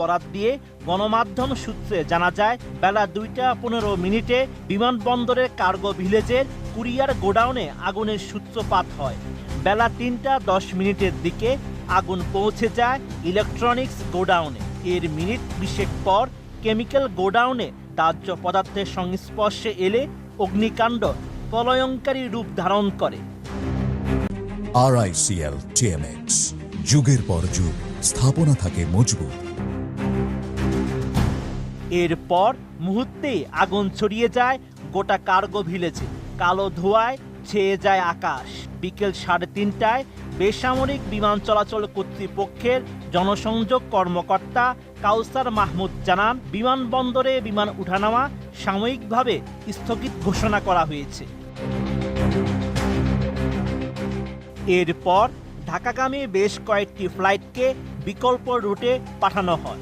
বরাত দিয়ে গণমাধ্যম সূত্রে জানা যায়, বেলা দুইটা পনেরো মিনিটে বিমানবন্দরের কার্গো ভিলেজের কুরিয়ার গোডাউনে আগুনের সূত্রপাত হয়। বেলা তিনটা দশ মিনিটের দিকে আগুন পৌঁছে যায় ইলেকট্রনিক্স গোডাউনে। এর মিনিট বিশেক পর কেমিক্যাল গোডাউনে দাহ্য পদার্থের সংস্পর্শে এলে অগ্নিকাণ্ড প্রলয়ঙ্কারী রূপ ধারণ করে। টিএমএক্স যুগের পর যুগ, স্থাপনা থাকে মজবুত। এরপর মুহূর্তেই আগুন ছড়িয়ে যায়, গোটা কার্গো ভিলেজে। কালো ধোঁয়ায় ছেয়ে যায় আকাশ। বিকেল সাড়ে তিনটায় বেসামরিক বিমান চলাচল কর্তৃপক্ষের জনসংযোগ কর্মকর্তা কাউসার মাহমুদ জানান, বিমানবন্দরে বিমান উঠানামা সাময়িকভাবে স্থগিত ঘোষণা করা হয়েছে। এরপর ঢাকাগামী বেশ কয়েকটি ফ্লাইটকে বিকল্প রুটে পাঠানো হয়।